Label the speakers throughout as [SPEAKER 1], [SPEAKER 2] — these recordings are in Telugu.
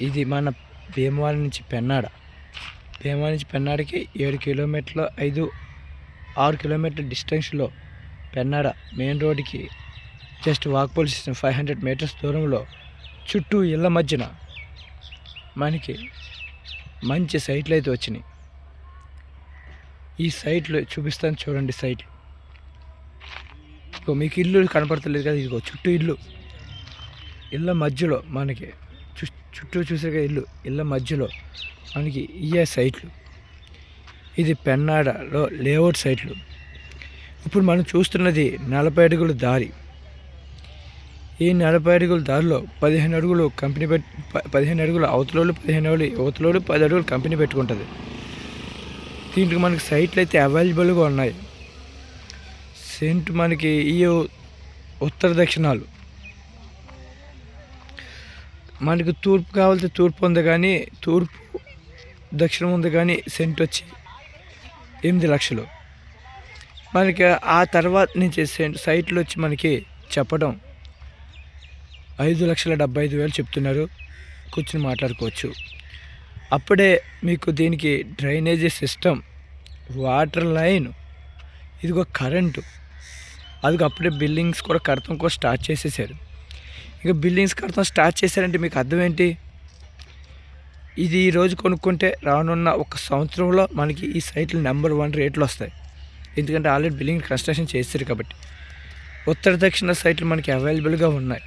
[SPEAKER 1] ఇది మన భీమవరం నుంచి పెన్నాడ. భీమవరం నుంచి పెన్నాడకి ఏడు కిలోమీటర్లు ఐదు ఆరు కిలోమీటర్ల డిస్టెన్స్లో పెన్నాడ మెయిన్ రోడ్డుకి just walkable system five hundred metres దూరంలో చుట్టూ ఇళ్ళ మధ్యన మనకి మంచి సైట్లు అయితే వచ్చినాయి. ఈ సైట్లు చూపిస్తాను చూడండి సైట్లు. ఇగో మీకు ఇల్లు కనపడతలేదు కదా ఇదిగో చుట్టూ ఇల్లు. ఇళ్ళ మధ్యలో మనకి చు- చుట్టూ చూసాక ఇల్లు ఇళ్ళ మధ్యలో మనకి ఇయే సైట్లు. ఇది పెన్నాడలో లేఅవుట్ సైట్లు. ఇప్పుడు మనం చూస్తున్నది నలభై అడుగుల దారి. ఈ నలభై అడుగుల దారిలో పదిహేను అడుగులు కంపెనీ పెట్ పదిహేను అడుగులు అవతలోళ్ళు పదిహేను అడుగులు యువతలోళ్ళు పది అడుగులు కంపెనీ పెట్టుకుంటుంది. దీంట్లో మనకి సైట్లు అయితే అవైలబుల్గా ఉన్నాయి. సెంట్ మనకి ఈ ఉత్తర దక్షిణాలు. మనకి తూర్పు కావాల్సి తూర్పు ఉంది కానీ తూర్పు దక్షిణం ఉంది కానీ సెంట్ వచ్చి ఎనిమిది లక్షలు. మనకి ఆ తర్వాత నుంచి సెంట్ సైట్లు వచ్చి మనకి చెప్పడం ఐదు లక్షల డెబ్బై ఐదు వేలు చెప్తున్నారు. కూర్చుని మాట్లాడుకోవచ్చు. అప్పుడే మీకు దీనికి డ్రైనేజీ సిస్టమ్ వాటర్ లైన్ ఇదిగో కరెంటు అది అప్పుడే బిల్డింగ్స్ కూడా కడతాం కూడా స్టార్ట్ చేసేసారు. ఇక బిల్డింగ్స్ కడతాం స్టార్ట్ చేశారంటే మీకు అర్థం ఏంటి? ఇది ఈరోజు కొనుక్కుంటే రానున్న ఒక సంవత్సరంలో మనకి ఈ సైట్లు నెంబర్ వన్ రేట్లు వస్తాయి. ఎందుకంటే ఆల్రెడీ బిల్డింగ్ కన్స్ట్రక్షన్ చేస్తారు కాబట్టి. ఉత్తర దక్షిణ సైట్లు మనకి అవైలబుల్గా ఉన్నాయి.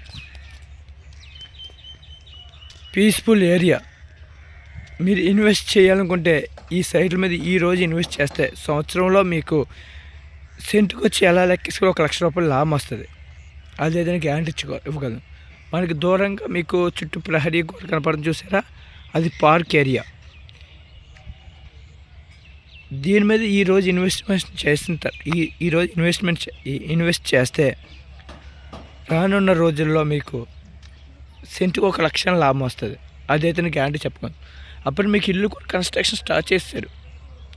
[SPEAKER 1] Peaceful area. మీరు ఇన్వెస్ట్ చేయాలనుకుంటే ఈ సైట్ల మీద ఈ రోజు ఇన్వెస్ట్ చేస్తే సంవత్సరంలో మీకు సెంటుకు వచ్చి ఎలా లెక్కేసుకుని ఒక లక్ష రూపాయలు లాభం వస్తుంది. అది ఏదైనా గ్యారంటీ ఇచ్చుకో ఇవ్వగలను. మనకి దూరంగా మీకు చుట్టూ ప్రహరీ గోడ కనపడడం చూసారా? అది పార్క్ ఏరియా. దీని మీద ఈ రోజు ఇన్వెస్ట్మెంట్ చేస్తుంటారు. ఈ ఈరోజు ఇన్వెస్ట్మెంట్ ఇన్వెస్ట్ చేస్తే రానున్న రోజుల్లో మీకు సెంటుకు ఒక లక్ష లాభం వస్తుంది. అదైతే నేను గ్యారంటీ చెప్పుకోండి అప్పుడు మీకు ఇల్లు కూడా కన్స్ట్రక్షన్ స్టార్ట్ చేస్తారు.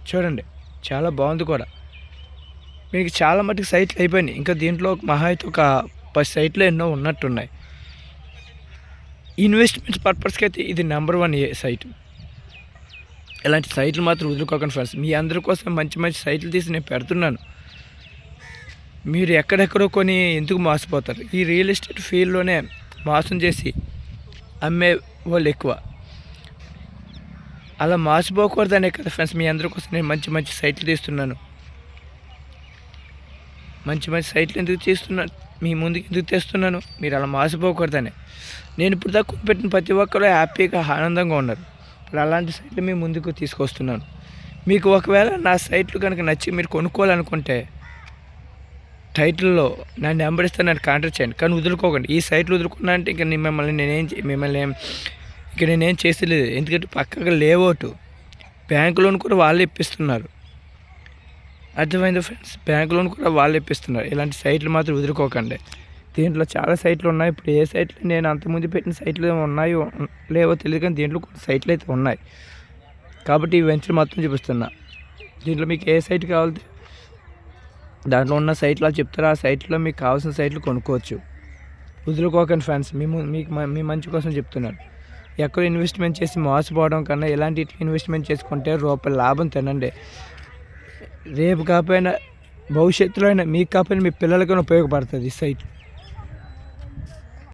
[SPEAKER 1] చూడండి చాలా బాగుంది కూడా. మీకు చాలా మటుకు సైట్లు అయిపోయినాయి. ఇంకా దీంట్లో ఒక మహా అయితే ఒక పది సైట్లు ఎన్నో ఉన్నట్టున్నాయి. ఇన్వెస్ట్మెంట్ పర్పస్కి అయితే ఇది నెంబర్ వన్ ఏ సైట్. ఇలాంటి సైట్లు మాత్రం వదులుకోకండి ఫ్రెండ్స్. మీ అందరి కోసం మంచి మంచి సైట్లు తీసి నేను పెడుతున్నాను. మీరు ఎక్కడెక్కడో కొని ఎందుకు మోసపోతారు? ఈ రియల్ ఎస్టేట్ ఫీల్డ్లోనే మోసం చేసి అమ్మే వాళ్ళు ఎక్కువ. అలా మోసపోకూడదనే కదా ఫ్రెండ్స్ మీ అందరి కోసం నేను మంచి మంచి సైట్లు తీస్తున్నాను. మంచి మంచి సైట్లు ఎందుకు తీస్తున్నాను మీ ముందుకు ఎందుకు తెస్తున్నాను మీరు అలా మోసపోకూడదని. నేను ఇప్పుడు దాకా పెట్టిన ప్రతి ఒక్కరు హ్యాపీగా ఆనందంగా ఉన్నారు. ఇప్పుడు అలాంటి సైట్లు మీ ముందుకు తీసుకొస్తున్నాను. మీకు ఒకవేళ నా సైట్లు కనుక నచ్చి మీరు కొనుక్కోవాలనుకుంటే టైటిల్లో నా నెంబర్ ఇస్తే నన్ను కాంటాక్ట్ చేయండి. కానీ వదులుకోకండి. ఈ సైట్లు వదులుకున్నా అంటే ఇంకా నేను మిమ్మల్ని నేనేం మిమ్మల్ని ఏం ఇక నేనేం చేసలేదు ఎందుకంటే పక్కగా లేఅవుట్ బ్యాంకు లోన్ కూడా వాళ్ళే ఇప్పిస్తున్నారు. అర్థమైంది ఫ్రెండ్స్? బ్యాంక్ లోన్ కూడా వాళ్ళు ఇప్పిస్తున్నారు. ఇలాంటి సైట్లు మాత్రం వదులుకోకండి. దీంట్లో చాలా సైట్లు ఉన్నాయి. ఇప్పుడు ఏ సైట్లు నేను అంతకుముందు పెట్టిన సైట్లు ఉన్నాయో లేవో తెలియదు కానీ దీంట్లో కొన్ని సైట్లు అయితే ఉన్నాయి. కాబట్టి ఈ వెంచర్ మొత్తం చూపిస్తున్నా. దీంట్లో మీకు ఏ సైట్ కావాలి దాంట్లో ఉన్న సైట్లు చెప్తారా. ఆ సైట్లో మీకు కావాల్సిన సైట్లు కొనుక్కోవచ్చు. వదులుకోకండి ఫ్రెండ్స్. మేము మీకు మ- మీ మంచి కోసం చెప్తున్నాను. ఎక్కడ ఇన్వెస్ట్మెంట్ చేసి మోసపోవడం కన్నా ఇలాంటి ఇన్వెస్ట్మెంట్ చేసుకుంటే రూపాయల లాభం తినండి. రేపు కాకపోయినా భవిష్యత్తులో అయినా మీకు కాకపోయినా మీ పిల్లలకైనా ఉపయోగపడుతుంది ఈ సైట్.